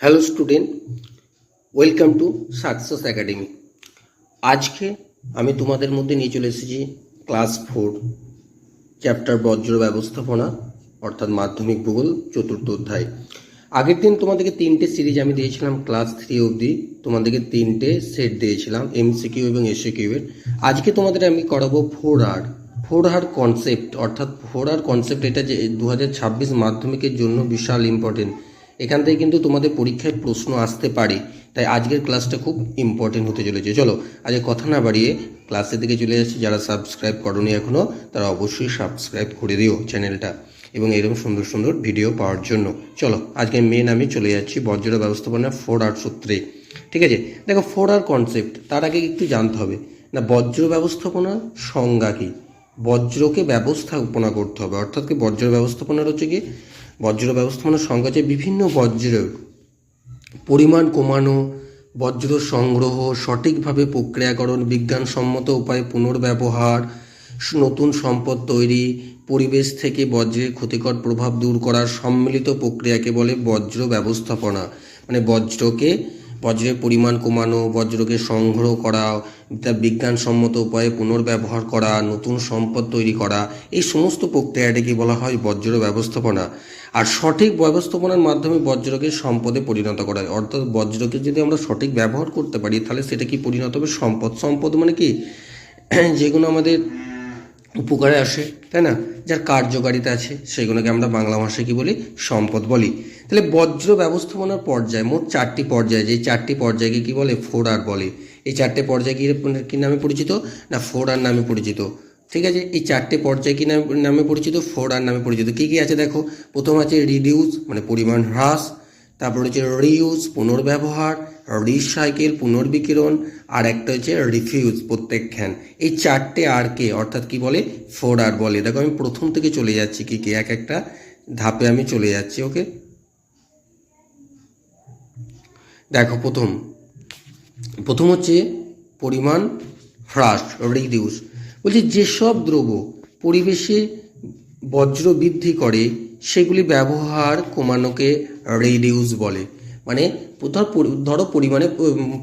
Hello student welcome to success academy আজকে আমি তোমাদের মধ্যে নিয়ে চলে এসেছি ক্লাস ফোর চ্যাপ্টার বজ্র ব্যবস্থাপনা, অর্থাৎ মাধ্যমিক ভূগোল, চতুর্থ অধ্যায়। আগের দিন তোমাদেরকে তিনটে সিরিজ আমি দিয়েছিলাম ক্লাস থ্রি অবধি। তোমাদেরকে তিনটে সেট দিয়েছিলাম এমসিকিউ এবং এসিকিউ এর। আজকে তোমাদের আমি করাবো four R four R concept অর্থাৎ ফোর আর কনসেপ্ট এটা যে দু হাজার ছাব্বিশ মাধ্যমিকের জন্য বিশাল ইম্পর্টেন্ট এখান থেকে কিন্তু তোমাদের পরীক্ষায় প্রশ্ন আসতে পারে। তাই আজকের ক্লাসটা খুব ইম্পর্টেন্ট হতে চলেছে। চলো আজকে কথা না বাড়িয়ে ক্লাসের দিকে চলে যাচ্ছি। যারা সাবস্ক্রাইব করনি এখনও তারা অবশ্যই সাবস্ক্রাইব করে দিও চ্যানেলটা এবং এরকম সুন্দর সুন্দর ভিডিও পাওয়ার জন্য। চলো, আজকে মেন আমি চলে যাচ্ছি বজ্র ব্যবস্থাপনা ফোর আর সূত্রে। ঠিক আছে? দেখো ফোর আর কনসেপ্ট তার আগে একটু জানতে হবে। না, বজ্র ব্যবস্থাপনা সংজ্ঞা কী? বজ্রকে ব্যবস্থাপনা করতে হবে। অর্থাৎ কি বজ্র ব্যবস্থাপনার হচ্ছে কি? বজ্র ব্যবস্থাপনার সংজ্ঞা যে বিভিন্ন বজ্রের পরিমাণ কমানো, বজ্র সংগ্রহ, সঠিকভাবে প্রক্রিয়াকরণ, বিজ্ঞানসম্মত উপায়ে পুনর্ব্যবহার, নতুন সম্পদ তৈরি, পরিবেশ থেকে বজ্রের ক্ষতিকর প্রভাব দূর করার সম্মিলিত প্রক্রিয়াকে বলে বজ্র ব্যবস্থাপনা মানে বজ্রকে বজ্রের পরিমাণ কমানো, বজ্রকে সংগ্রহ করা তা বিজ্ঞানসম্মত উপায়ে পুনর্ব্যবহার করা, নতুন সম্পদ তৈরি করা, এই সমস্ত প্রক্রিয়াটিকে বলা হয় বজ্র ব্যবস্থাপনা? আর সঠিক ব্যবস্থাপনার মাধ্যমে বজ্রকে সম্পদে পরিণত করা হয়। অর্থাৎ বজ্রকে যদি আমরা সঠিক ব্যবহার করতে পারি, তাহলে সেটা কি পরিণত হবে? সম্পদ। সম্পদ মানে কি? যেগুলো আমাদের উপকারে আসে, তাই না? যার কার্যকারিতা আছে, সেগুলোকে আমরা বাংলা ভাষায় কি বলি? সম্পদ বলি। তাহলে বজ্র ব্যবস্থাপনার পর্যায়, মোট চারটি পর্যায়, যে চারটি পর্যায়কে কি বলে? ফোর আর বলে। এই চারটে পর্যায় কি কি নামে পরিচিত? না ফোর আর নামে পরিচিত। ঠিক আছে? এই চারটে পর্যায় কি নামে নামে পরিচিত? ফোর আর নামে পরিচিত। কি কি আছে দেখো? প্রথম আছে রিডিউস মানে পরিমাণ হ্রাস। তারপর হচ্ছে রিউজ পুনর্ব্যবহার রিসাইকেল পুনর্বিকিরণ, আর একটা হচ্ছে রিফিউজ প্রত্যাখ্যান এই চারটে আর কে অর্থাৎ কি বলে? ফোর আর বলে। দেখো আমি প্রথম থেকে চলে যাচ্ছি, কি কি? এক একটা ধাপে আমি চলে যাচ্ছি ওকে দেখো প্রথম। প্রথম হচ্ছে পরিমাণ হ্রাস রিডিউস বলছি যেসব দ্রব্য পরিবেশে বজ্র বৃদ্ধি করে, সেগুলি ব্যবহার কমানোকে রিডিউস বলে। মানে ধর ধরো পরিমাণে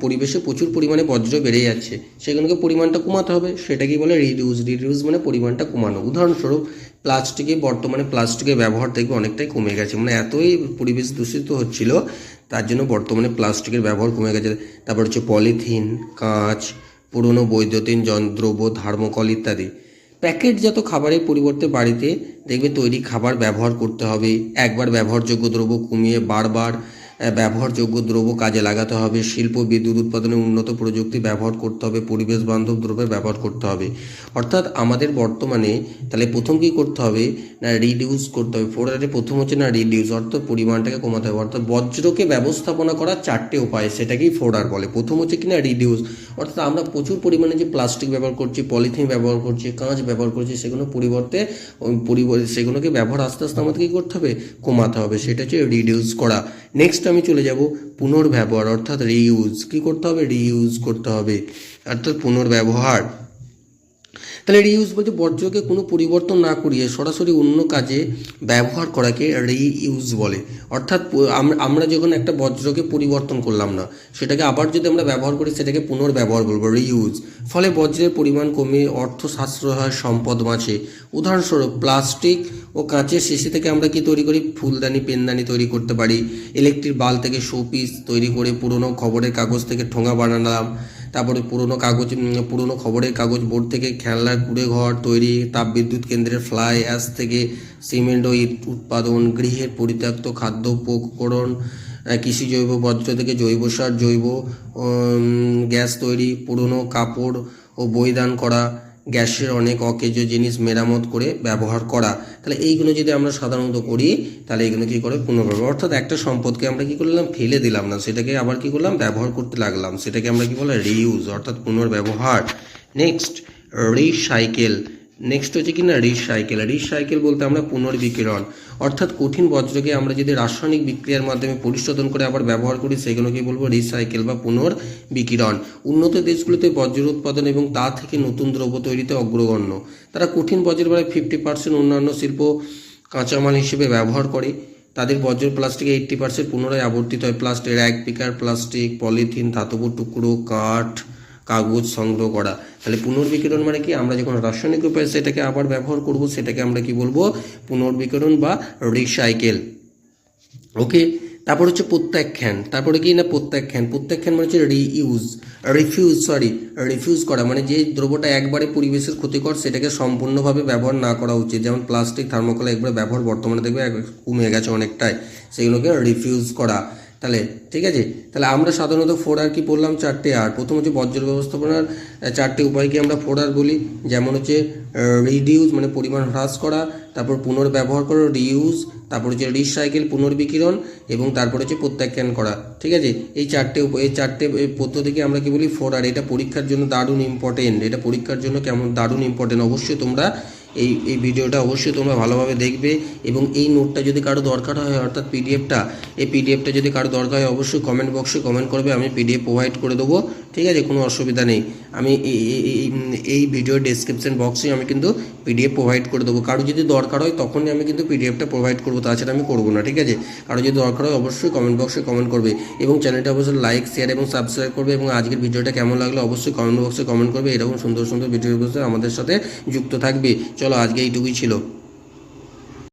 পরিবেশে প্রচুর পরিমাণে বজ্র বেড়ে যাচ্ছে, সেগুলোকে পরিমাণটা কমাতে হবে সেটা কি বলে রিডিউস। রিডিউস মানে পরিমাণটা কমানো। উদাহরণস্বরূপ, প্লাস্টিকে, বর্তমানে প্লাস্টিকের ব্যবহার দেখবে অনেকটাই কমে গেছে। মানে এতই পরিবেশ দূষিত হচ্ছিল, তার জন্য বর্তমানে প্লাস্টিকের ব্যবহার কমে গেছে। তারপর হচ্ছে পলিথিন, কাঁচ, পুরনো বৈদ্যুতিন যন্ত্রব্য থার্মোকল ইত্যাদি। প্যাকেটজাত খাবারের পরিবর্তে বাড়িতে দেখবে তৈরি খাবার ব্যবহার করতে হবে। একবার ব্যবহারযোগ্য দ্রব্য কমিয়ে বারবার ব্যবহারযোগ্য দ্রব্য কাজে লাগাতে হবে। শিল্প, বিদ্যুৎ উৎপাদনে উন্নত প্রযুক্তি ব্যবহার করতে হবে। পরিবেশ বান্ধব দ্রব্যের ব্যবহার করতে হবে। অর্থাৎ আমাদের বর্তমানে তাহলে প্রথম কি করতে হবে? না রিডিউস করতে হবে। ফোরারে প্রথম হচ্ছে না রিডিউস অর্থাৎ পরিমাণটাকে কমাতে হবে। অর্থাৎ বজ্রকে ব্যবস্থাপনা করার চারটে উপায়, সেটাকেই ফোরার বলে। প্রথম হচ্ছে কিনা রিডিউস অর্থাৎ আমরা প্রচুর পরিমাণে যে প্লাস্টিক ব্যবহার করছি পলিথিন ব্যবহার করছি, কাঁচ ব্যবহার করছি, সেগুলো পরিবর্তে সেগুলোকে ব্যবহার আস্তে আস্তে আমাদের কী করতে হবে? কমাতে হবে। সেটা হচ্ছে রিডিউস করা। নেক্সট আমি চলে যাব পুনর্ব্যবহার অর্থাৎ রিইউজ কী করতে হবে? রিইউজ করতে হবে। অর্থাৎ পুনর্ব্যবহার। তাহলে রিইউজ বলতে বর্জ্যকে কোনো পরিবর্তন না করিয়ে সরাসরি অন্য কাজে ব্যবহার করাকে রিইউজ বলে। অর্থাৎ আমরা যখন একটা বজ্রকে পরিবর্তন করলাম না, সেটাকে আবার যদি আমরা ব্যবহার করি, সেটাকে পুনর্ব্যবহার বলব রিইউজ ফলে বজ্রের পরিমাণ কমে অর্থ সাশ্রয় হয় সম্পদ বাঁচে। উদাহরণস্বরূপ প্লাস্টিক ও কাঁচের শেষে থেকে আমরা কি তৈরি করি? ফুলদানি, পেনদানি তৈরি করতে পারি। ইলেকট্রিক বাল থেকে শোপিস তৈরি করে পুরনো খবরের কাগজ থেকে ঠোঙা বানালাম। তারপরে পুরনো কাগজ পুরনো খবরের কাগজ বোর্ড থেকে খেলনার কুড়ে ঘর তৈরি, তাপবিদ্যুৎ কেন্দ্রের ফ্লাই অ্যাশ থেকে সিমেন্ট ও ইট উৎপাদন, গৃহের পরিত্যক্ত খাদ্য উপকরণ কৃষি জৈব বজ্র থেকে জৈব সার, জৈব গ্যাস তৈরি, পুরনো কাপড় ও বইদান করা গ্যাসের অনেক অকেজ জিনিস মেরামত করে ব্যবহার করা। তাহলে এইগুলো যদি আমরা সাধারণত করি, তাহলে এইগুলো কী করে? পুনর্ব্যবহার। অর্থাৎ একটা সম্পদকে আমরা কী করলাম? ফেলে দিলাম না। সেটাকে আবার কী করলাম? ব্যবহার করতে লাগলাম। সেটাকে আমরা কী বললাম রিউজ, অর্থাৎ পুনর্ব্যবহার। Next, recycle. নেক্সট হচ্ছে কি না রিসাইকেল রিসাইকেল বলতে আমরা পুনর্বিকিরণ। অর্থাৎ কঠিন বজ্রকে আমরা যদি রাসায়নিক বিক্রিয়ার মাধ্যমে পরিশোধন করে আবার ব্যবহার করি সেগুলোকে বলব রিসাইকেল বা পুনর্বিকিরণ। উন্নত দেশগুলোতে বজ্র উৎপাদন এবং তা থেকে নতুন দ্রব্য তৈরিতে অগ্রগণ্য। তারা কঠিন বজ্রের প্রায় ফিফটি পার্সেন্ট অন্যান্য শিল্প কাঁচামাল হিসেবে ব্যবহার করে। তাদের বজ্র প্লাস্টিকে এইট্টি পার্সেন্ট পুনরায় আবর্তিত হয়। Plastic rag picker plastic polythene ধাতব টুকরো, কাঠ কাগজ সংগ্রহ করা। তাহলে পুনর্বিকিরণ মানে কি? আমরা যখন রাসায়নিক উপায়ে সেটাকে আবার ব্যবহার করব, সেটাকে আমরা কি বলব? পুনর্বিকিরণ বা রিসাইকেল। ওকে তারপর হচ্ছে প্রত্যাখ্যান। তারপরে কি না? প্রত্যাখ্যান। প্রত্যাখ্যান মানে হচ্ছে রিইউজ রিফিউজ সরি রিফিউজ করা। মানে যে দ্রব্যটা একবারে পরিবেশের ক্ষতিকর, সেটাকে সম্পূর্ণভাবে ব্যবহার না করা উচিত। যেমন প্লাস্টিক থার্মোকল একবারে ব্যবহার বর্তমানে দেখবে কমে গেছে অনেকটাই। সেগুলোকে রিফিউজ করা। তাহলে, ঠিক আছে? তাহলে আমরা সাধারণত ফোর আর কি বললাম চারটে আর প্রথম হচ্ছে বজ্র ব্যবস্থাপনার চারটে উপায়কে আমরা ফোর আর বলি? যেমন হচ্ছে রিডিউস মানে পরিমাণ হ্রাস করা, তারপর পুনর্ব্যবহার করা রিউজ তারপর হচ্ছে রিসাইকেল পুনর্বিকিরণ, এবং তারপর হচ্ছে প্রত্যাখ্যান করা। ঠিক আছে? এই চারটে এই চারটে পদ্ধতিকে আমরা কি বলি? ফোর আর এটা পরীক্ষার জন্য দারুণ ইম্পর্টেন্ট এটা পরীক্ষার জন্য কেমন দারুণ ইম্পর্টেন্ট অবশ্যই তোমরা এই এই ভিডিওটা অবশ্যই তোমরা ভালোভাবে দেখবে এবং এই নোটটা যদি কারও দরকার হয়, অর্থাৎ পিডিএফটা এই পিডিএফটা যদি কারও দরকার হয়, অবশ্যই কমেন্ট বক্সে কমেন্ট করবে, আমি পিডিএফ প্রোভাইড করে দেবো। ঠিক আছে? কোনো অসুবিধা নেই। আমি এই- ভিডিওর ডেসক্রিপশন বক্সে আমি কিন্তু পিডিএফ প্রোভাইড করে দেবো। কারও যদি দরকার হয়, তখনই আমি কিন্তু পিডিএফটা প্রোভাইড করব। তাছাড়া আমি করব না। ঠিক আছে? কারও যদি দরকার হয়, অবশ্যই কমেন্ট বক্সে কমেন্ট করবে এবং চ্যানেলটা অবশ্যই লাইক শেয়ার এবং সাবস্ক্রাইব করবে এবং আজকের ভিডিওটা কেমন লাগল, অবশ্যই কমেন্ট বক্সে কমেন্ট করবে। এরকম সুন্দর সুন্দর ভিডিওর বসে আমাদের সাথে যুক্ত থাকবে। চলো আজকে এইটুকুই ছিল।